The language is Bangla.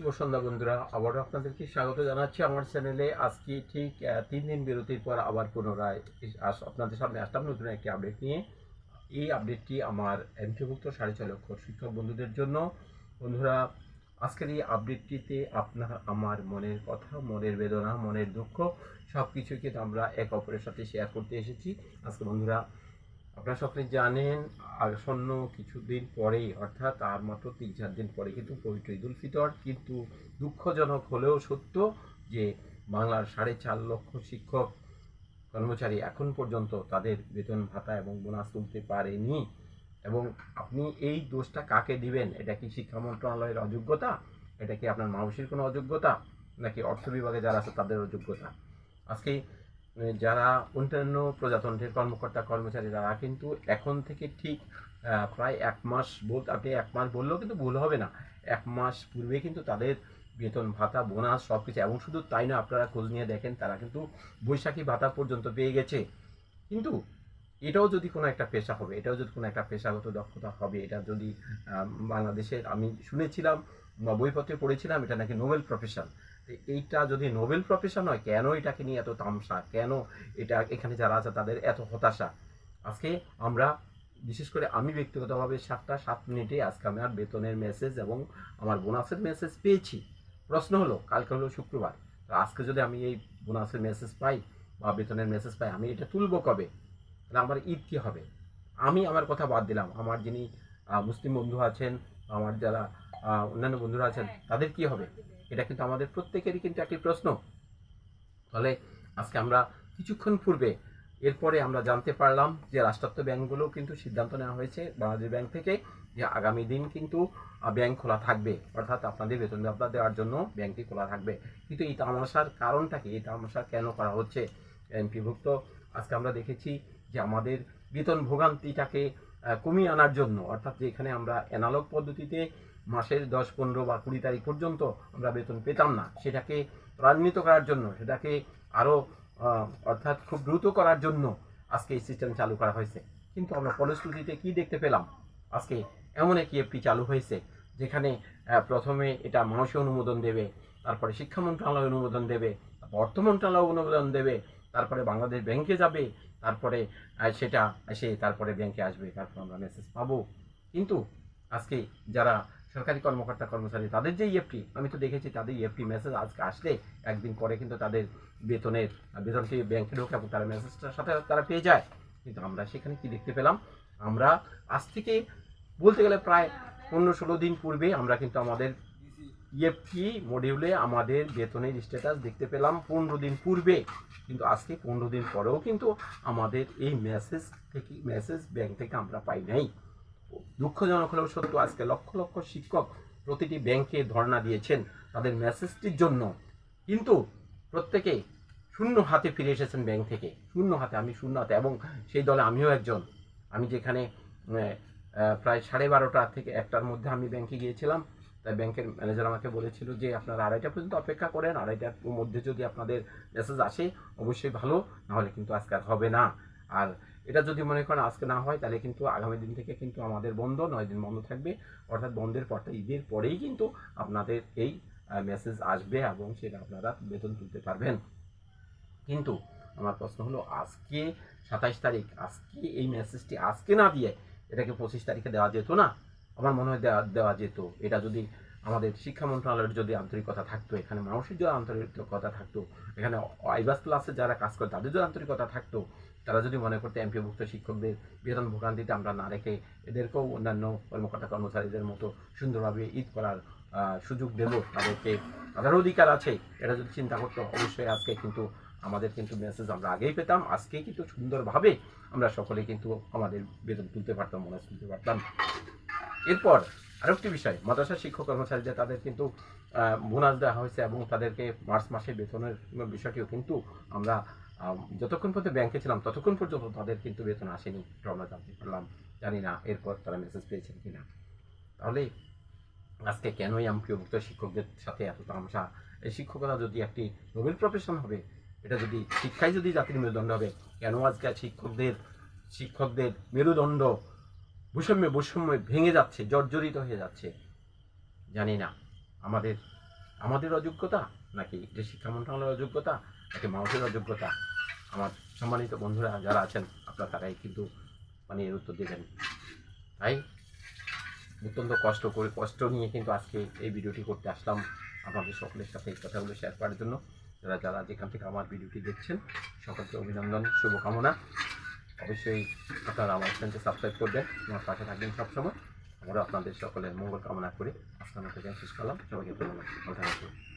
শুভ সন্ধ্যা বন্ধুরা। আবারও আপনাদেরকে স্বাগত জানাচ্ছি আমার চ্যানেলে। আজকে ঠিক তিন দিন বিরতির পর আবার পুনরায় আপনাদের সামনে আসলাম নতুন একটি আপডেট নিয়ে। এই আপডেটটি আমার এমপিভুক্ত সাড়ে ছয় লক্ষ শিক্ষক বন্ধুদের জন্য। বন্ধুরা, আজকের এই আপডেটটিতে আপনার আমার মনের কথা, মনের বেদনা, মনের দুঃখ সব কিছুই কিন্তু আমরা এক অপরের সাথে শেয়ার করতে এসেছি। আজকে বন্ধুরা আপনারা সকলে জানেন, আসন্ন কিছুদিন পরেই, অর্থাৎ আর মাত্র তিন চার দিন পরে কিন্তু পবিত্র ঈদুল ফিতর, কিন্তু দুঃখজনক হলেও সত্য যে বাংলার সাড়ে চার লক্ষ শিক্ষক, কর্মচারী এখন পর্যন্ত তাদের বেতন ভাতা এবং বোনাস তুলতে পারেনি। এবং আপনি এই দোষটা কাকে দিবেন? এটা কি শিক্ষা মন্ত্রণালয়ের অযোগ্যতা? এটা কি আপনার মানুষের কোনো অযোগ্যতা? নাকি অর্থ বিভাগে যারা আছে তাদের অযোগ্যতা? আজকে যারা অন্যান্য প্রজাতন্ত্রের কর্মকর্তা, কর্মচারী, তারা কিন্তু এখন থেকে ঠিক প্রায় এক মাস বলতে আপনি এক মাস বললেও কিন্তু ভুল হবে না। এক মাস পূর্বে কিন্তু তাদের বেতন, ভাতা, বোনাস সব কিছু এবং শুধু তাই না, আপনারা খোঁজ নিয়ে দেখেন, তারা কিন্তু বৈশাখী ভাতা পর্যন্ত পেয়ে গেছে। কিন্তু এটাও যদি কোনো একটা পেশা হবে, এটাও যদি কোনো একটা পেশাগত দক্ষতা হবে, এটা যদি বাংলাদেশের, আমি শুনেছিলাম বা বইপত্রে পড়েছিলাম, এটা নাকি নোবেল প্রফেশন। এইটা যদি নোবেল প্রফেশন হয় কেন এটাকে নিয়ে এত তামসা? কেন এটা এখানে যারা আছে তাদের এত হতাশা? আজকে আমরা বিশেষ করে আমি ব্যক্তিগতভাবে সাতটা সাত মিনিটে আজকে আমি আর বেতনের মেসেজ এবং আমার বোনাসের মেসেজ পেয়েছি। প্রশ্ন হলো কালকে হলো শুক্রবার। তো আজকে যদি আমি এই বোনাসের মেসেজ পাই বা বেতনের মেসেজ পাই আমি এটা তুলব কবে? তাহলে আমার ঈদ কী হবে? আমি আমার কথা বাদ দিলাম। আমার যিনি মুসলিম বন্ধু আছেন আমার যারা অন্যান্য বন্ধুরা আছেন তাদের কি হবে? এটা কিন্তু আমাদের প্রত্যেকেরই কিন্তু একটি প্রশ্ন। ফলে আজকে আমরা কিছুক্ষণ পূর্বে এরপরে আমরা জানতে পারলাম যে রাষ্ট্রায়ত্ত ব্যাংকগুলো কিন্তু সিদ্ধান্ত নেওয়া হয়েছে বাংলাদেশ ব্যাংক থেকে যে আগামী দিন কিন্তু ব্যাংক খোলা থাকবে। অর্থাৎ আপনাদের বেতন ভাতা দেওয়ার জন্য ব্যাংকটি খোলা থাকবে। কিন্তু এই তামাশার কারণটা কি? এই তামাশা কেন করা হচ্ছে? এমপিভুক্ত, আজকে আমরা দেখেছি যে আমাদের বেতন ভোগান্তিটাকে কমিয়ে আনার জন্য, অর্থাৎ যেখানে আমরা অ্যানালগ পদ্ধতিতে মাসের দশ, পনেরো বা কুড়ি তারিখ পর্যন্ত আমরা বেতন পেতাম না। সেটাকে ত্বরান্বিত করার জন্য, সেটাকে আরও অর্থাৎ খুব দ্রুত করার জন্য আজকে এই সিস্টেম চালু করা হয়েছে। কিন্তু আমরা ফলশ্রুতিতে কি দেখতে পেলাম? আজকে এমন একটি এফটি চালু হয়েছে, যেখানে প্রথমে এটা মানুষ অনুমোদন দেবে, তারপরে শিক্ষা মন্ত্রণালয় অনুমোদন দেবে অর্থ মন্ত্রণালয় অনুমোদন দেবে, তারপরে বাংলাদেশ ব্যাংকে যাবে, তারপরে সেটা এসে তারপরে ব্যাংকে আসবে, তারপর আমরা মেসেজ পাবো। কিন্তু আজকে যারা সরকারি কর্মকর্তা কর্মচারী, তাদের যে ইএফটি আমি তো দেখেছি তাদের ইএফটি মেসেজ আজকে আসলে একদিন পরে কিন্তু তাদের বেতনের বেতনটি ব্যাংকে ঢোকে এবং তারা মেসেজটার সাথে তারা পেয়ে যায়। কিন্তু আমরা সেখানে কি দেখতে পেলাম? আমরা আজ থেকে বলতে গেলে প্রায় পনেরো ষোলো দিন পূর্বে আমরা কিন্তু আমাদের ইএফটি মডিউলে আমাদের বেতনের স্ট্যাটাস দেখতে পেলাম পনেরো দিন পূর্বে। কিন্তু আজকে পনেরো দিন পরেও কিন্তু আমাদের এই মেসেজ থেকে মেসেজ ব্যাংক থেকে আমরা পাই নাই। দুঃখজনক হলেও সত্য, আজকে লক্ষ লক্ষ শিক্ষক প্রতিটি ব্যাংকে ধর্ণা দিয়েছেন তাদের মেসেজটির জন্য। কিন্তু প্রত্যেকে শূন্য হাতে ফিরে এসেছেন ব্যাংক থেকে। শূন্য হাতে, আমি শূন্য হাতে, এবং সেই দলে আমিও একজন। আমি যেখানে প্রায় সাড়ে বারোটা থেকে একটার মধ্যে আমি ব্যাংকে গিয়েছিলাম। তাই ব্যাংকের ম্যানেজার আমাকে বলেছিল যে, আপনারা আড়াইটা পর্যন্ত অপেক্ষা করেন, আড়াইটার মধ্যে যদি আপনাদের মেসেজ আসে, অবশ্যই ভালো, নাহলে কিন্তু আজকে আর হবে না। আর এটা যদি মনে করেন আজকে না হয়, তাহলে কিন্তু আগামী দিন থেকে কিন্তু আমাদের বন্ধ, নয় দিন বন্ধ থাকবে। অর্থাৎ বন্ধের পরটা ঈদের পরেই কিন্তু আপনাদের এই মেসেজ আসবে এবং সেটা আপনারা বেতন তুলতে পারবেন। কিন্তু আমার প্রশ্ন হলো, আজকে সাতাইশ তারিখ, আজকে এই মেসেজটি আজকে না দিয়ে এটাকে পঁচিশ তারিখে দেওয়া যেত না? আমার মনে হয় দেওয়া দেওয়া যেত। এটা যদি আমাদের শিক্ষা মন্ত্রণালয়ের যদি আন্তরিকতা থাকতো, এখানে মানুষের যদি আন্তরিকতা থাকতো, এখানে আইবাস ক্লাসে যারা কাজ করে, তাদের যদি আন্তরিকতা থাকতো, তারা যদি মনে করতে এমপিভুক্ত শিক্ষকদের বেতন ভোগান্তিতে আমরা না রেখে এদেরকেও অন্যান্য কর্মকর্তা কর্মচারীদের মতো সুন্দরভাবে ঈদ করার সুযোগ দেব, তাদেরকে তাদের অধিকার আছে, এটা যদি চিন্তা করতো, অবশ্যই আজকে কিন্তু আমাদের কিন্তু মেসেজ আমরা আগেই পেতাম, আজকে কিন্তু সুন্দরভাবে আমরা সকলে কিন্তু আমাদের বেতন তুলতে পারতাম, মনে তুলতে পারতাম। এরপর আরেকটি বিষয় মাদ্রাসা শিক্ষক কর্মচারীদের তাদের কিন্তু বোনাস দেওয়া হয়েছে এবং তাদেরকে মার্চ মাসে বেতনের বিষয়টিও কিন্তু আমরা যতক্ষণ পর্যন্ত ব্যাংকে ছিলাম, ততক্ষণ পর্যন্ত তাদের কিন্তু বেতন আসেনি। আমরা জানতে পারলাম, জানি না এরপর তারা মেসেজ পেয়েছেন কি না তাহলে আজকে কেনই এমপিওভুক্ত শিক্ষকদের সাথে এত তামসা এই শিক্ষকতা যদি একটি নোবেল প্রফেশন হবে, এটা যদি শিক্ষায় যদি জাতির মেরুদণ্ড হবে, কেন আজকে শিক্ষকদের শিক্ষকদের মেরুদণ্ড বৈষম্যে, বৈষম্য ভেঙে যাচ্ছে, জর্জরিত হয়ে যাচ্ছে। জানি না, আমাদের আমাদের অযোগ্যতা নাকি যে শিক্ষা মন্ত্রণালয়ের অযোগ্যতা নাকি মানুষের অযোগ্যতা? আমার সম্মানিত বন্ধুরা যারা আছেন, আপনারা তারাই কিন্তু মানে এর উত্তর দেবেন। তাই অত্যন্ত কষ্ট করে, কষ্ট নিয়ে কিন্তু আজকে এই ভিডিওটি করতে আসলাম আপনাদের সকলের সাথে এই কথাগুলো শেয়ার করার জন্য। যারা যারা যেখান থেকে আমার ভিডিওটি দেখছেন, সকলকে অভিনন্দন, শুভকামনা। অবশ্যই আপনারা আমার চ্যানেলটি সাবস্ক্রাইব করবেন। আমার পাশে থাকবেন সবসময়। আমরা আপনাদের সকলের মঙ্গল কামনা করে মতো এখানে শেষ করলাম। সবাইকে ধন্যবাদ।